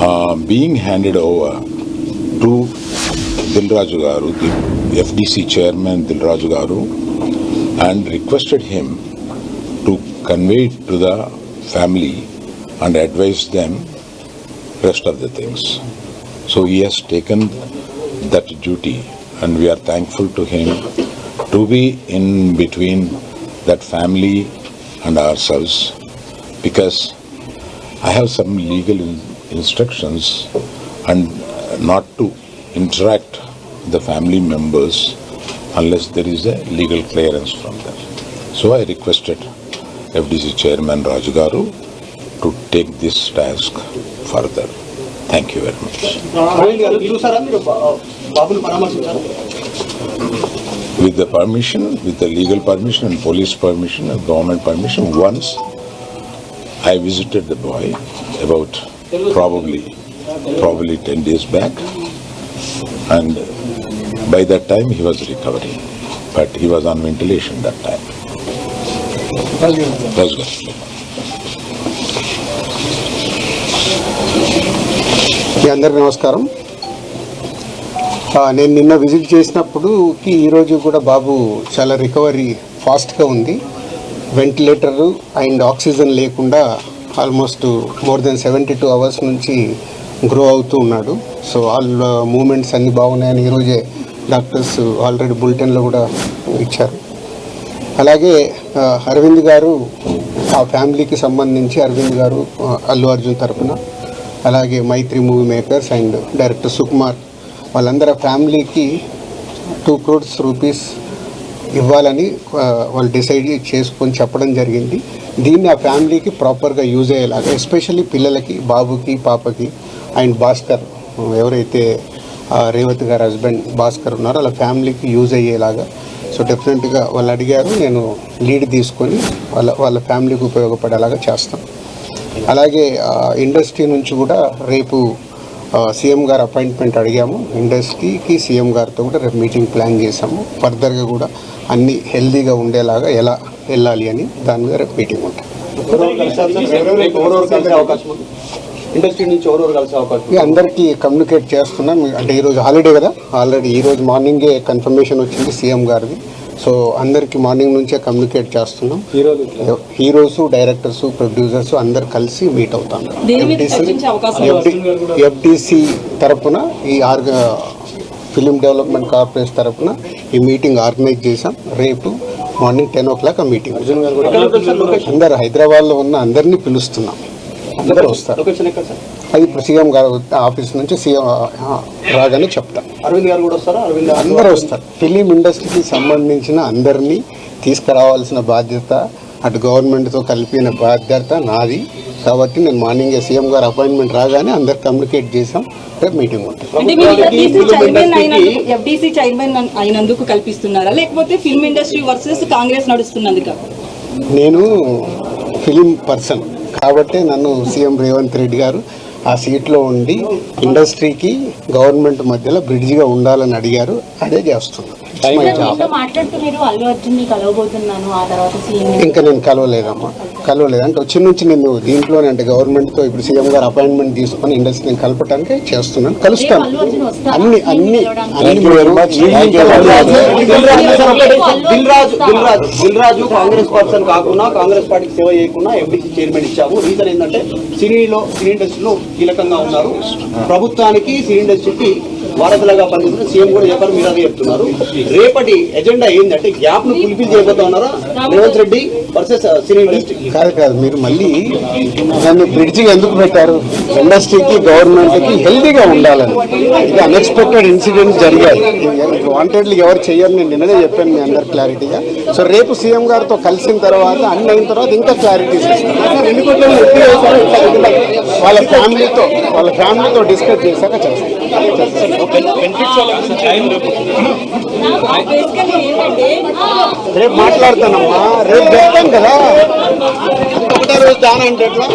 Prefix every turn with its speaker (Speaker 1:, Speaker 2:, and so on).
Speaker 1: uh, being handed over to Dilraju Garu, the FDC chairman Dilraju Garu, and requested him to convey it to the family and advise them rest of the things. So he has taken that duty and we are thankful to him to be in between that family and ourselves because I have some legal instructions and not to interact the family members unless there is a legal clearance from them. So I requested FDC Chairman Rajgaru to take this task further. Thank you very much. With the permission, with the legal permission and police permission and government permission, once I visited the boy about probably, probably 10 days back. And by that time he was recovering, but he was on ventilation that time. That's good.
Speaker 2: మీ అందరికి నమస్కారం నేను నిన్న visit చేసినప్పుడుకి ఈరోజు కూడా బాబు చాలా recovery ఫాస్ట్గా ఉంది ventilator and oxygen లేకుండా almost more than seventy two hours నుంచి గ్రో అవుతూ ఉన్నాడు. సో ఆల్ మూమెంట్స్ అన్నీ బాగున్నాయని ఈరోజే డాక్టర్స్ ఆల్రెడీ బులెటిన్లో కూడా ఇచ్చారు. అలాగే అరవింద్ గారు ఆ ఫ్యామిలీకి సంబంధించి అరవింద్ గారు అల్లు అర్జున్ తరపున అలాగే Mythri movie makers and director Sukumar వాళ్ళందరూ ఫ్యామిలీకి టూ క్రోడ్స్ రూపీస్ ఇవ్వాలని వాళ్ళు డిసైడ్ చేసుకొని చెప్పడం జరిగింది. దీన్ని ఆ ఫ్యామిలీకి ప్రాపర్గా యూజ్ అయ్యేలాగా ఎస్పెషల్లీ పిల్లలకి బాబుకి పాపకి అండ్ భాస్కర్ ఎవరైతే రేవతి గారు హస్బెండ్ భాస్కర్ ఉన్నారో వాళ్ళ ఫ్యామిలీకి యూజ్ అయ్యేలాగా. సో డెఫినెట్గా వాళ్ళు అడిగారు నేను లీడ్ తీసుకొని వాళ్ళ వాళ్ళ ఫ్యామిలీకి ఉపయోగపడేలాగా చేస్తాను అలాగే ఇండస్ట్రీ నుంచి కూడా రేపు సీఎం గారు అపాయింట్మెంట్ అడిగాము. ఇండస్ట్రీకి సీఎం గారితో కూడా రేపు మీటింగ్ ప్లాన్ చేసాము ఫర్దర్గా కూడా అన్ని హెల్దీగా ఉండేలాగా ఎలా వెళ్ళాలి అని దాని మీద రేపు మీటింగ్ ఉంటుంది
Speaker 3: ఇండస్ట్రీ నుంచి ఎవరెవరు కలిసే అవకాశం ఉంది?
Speaker 2: ఇక అందరికీ కమ్యూనికేట్ చేస్తున్నాం. అంటే ఈరోజు హాలిడే కదా. ఆల్రెడీ ఈరోజు మార్నింగే కన్ఫర్మేషన్ వచ్చింది సీఎం గారిది. సో అందరికీ మార్నింగ్ నుంచే కమ్యూనికేట్ చేస్తున్నాం. హీరోస్ డైరెక్టర్స్ ప్రొడ్యూసర్స్ అందరు కలిసి మీట్ అవుతాం ఎఫ్డిసి తరపున ఈ ఆర్గ ఫిలిం డెవలప్మెంట్ కార్పొరేషన్ తరపున ఈ మీటింగ్ ఆర్గనైజ్ చేసాం రేపు మార్నింగ్ టెన్ ఓ క్లాక్ ఆ మీటింగ్. అందరు హైదరాబాద్లో ఉన్న అందరినీ పిలుస్తున్నాం. అందరూ వస్తారు. అది ఇప్పుడు సీఎం గారు ఆఫీస్ నుంచి సీఎం రాగానే చెప్తాం.
Speaker 3: అరవింద్ గారు కూడా వస్తారా? అరవింద్
Speaker 2: అందరూ వస్తారు. ఫిలిం ఇండస్ట్రీకి సంబంధించిన అందరినీ తీసుకురావాల్సిన బాధ్యత అటు గవర్నమెంట్తో కలిపిన బాధ్యత నాది. కాబట్టి నేను మార్నింగ్ సీఎం గారు అపాయింట్మెంట్ రాగానే అందరు కమ్యూనికేట్ చేసాం రేపు మీటింగ్ ఉంటుంది.
Speaker 4: ఎఫ్డీసీ చైర్మన్ అయినందుకు కల్పిస్తున్నారా? లేకపోతే ఫిల్మ్ ఇండస్ట్రీ వర్సెస్ కాంగ్రెస్ నడుస్తున్నందుక?
Speaker 2: నేను ఫిలిం పర్సన్. కాబట్టి నన్ను సీఎం రేవంత్ రెడ్డి గారు ఆ సీట్లో ఉండి ఇండస్ట్రీకి గవర్నమెంట్ మధ్యలో బ్రిడ్జిగా ఉండాలని అడిగారు. అదే చేస్తున్నాను ఇంకా నేను కలవలేదమ్మా. కలవలేదు. అంటే వచ్చి నుంచి నేను దీంట్లోనే అంటే గవర్నమెంట్తో ఇప్పుడు సీఎం గారు అపాయింట్మెంట్ తీసుకొని ఇండస్ట్రీని కలపడానికి చేస్తున్నాను. కలుస్తాను? అన్ని అన్ని
Speaker 3: రాజు కాంగ్రెస్ పర్సన్ కాకుండా కాంగ్రెస్ పార్టీకి సేవ చేయకుండా ఎంపీసీ చైర్మన్ ఇచ్చాము. రీజన్ ఏంటంటే సినీలో సినీ ఇండస్ట్రీలో కీలకంగా ఉన్నారు. ప్రభుత్వానికి సినీ ఇండస్ట్రీకి వారధులుగా పనిచేస్తున్న సీఎం కూడా చెప్పారు మీరు అదే చెప్తున్నారు. రేపటి ఎజెండా ఏంటంటే గ్యాప్ను ఫుల్ఫిల్ చేయబోతా ఉన్నారా రేవంత్ రెడ్డి వర్సెస్ శ్రీనివాస్ uh,
Speaker 2: కాదు కాదు మీరు మళ్ళీ దాన్ని బ్రిడ్జిగా ఎందుకు పెట్టారు? ఇండస్ట్రీకి గవర్నమెంట్కి హెల్తీగా ఉండాలని. ఇది అన్ఎక్స్పెక్టెడ్ ఇన్సిడెంట్స్ జరిగాయి. వాంటెడ్లు ఎవరు చేయరు నేను నిన్ననే చెప్పాను మీ అందరు క్లారిటీగా సో రేపు సీఎం గారితో కలిసిన తర్వాత అన్ని అయిన తర్వాత ఇంకా క్లారిటీస్ వాళ్ళ ఫ్యామిలీతో వాళ్ళ ఫ్యామిలీతో డిస్కస్ చేశాక
Speaker 4: చేస్తాను.
Speaker 2: రేపు మాట్లాడతానమ్మా. రేపు చెప్తాం కదా. ఒకటే రోజు దాని అంటే ఎట్లా